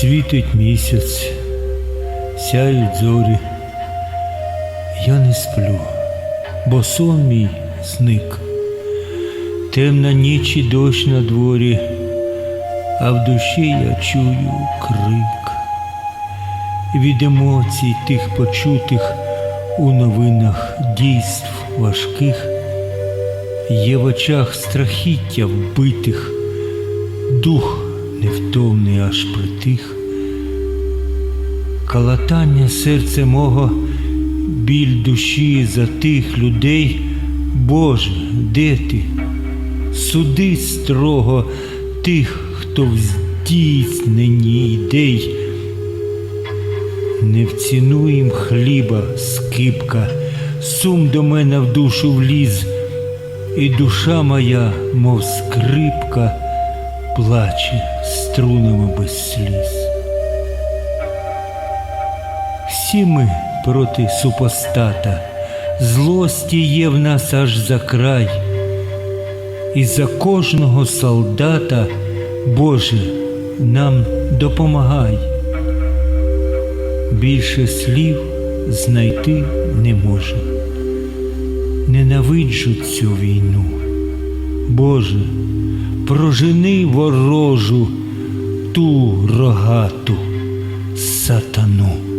Світить місяць, сяють зорі. Я не сплю, бо сон мій зник. Темна ніч і дощ на дворі, а в душі я чую крик. Від емоцій тих почутих у новинах дійств важких, є в очах страхіття вбитих, дух невтомний аж притих. Калатання серця мого, біль душі за тих людей, Боже, де ти? Суди строго тих, хто в здійсненні ідей. Не вціну їм хліба скипка, сум до мене в душу вліз, і душа моя, мов скрипка, плаче струнами без сліз. Всі ми проти супостата, злості є в нас аж за край, і за кожного солдата, Боже, нам допомагай. Більше слів знайти не можу. Ненавиджу цю війну. Боже, прожени ворожу ту рогату сатану.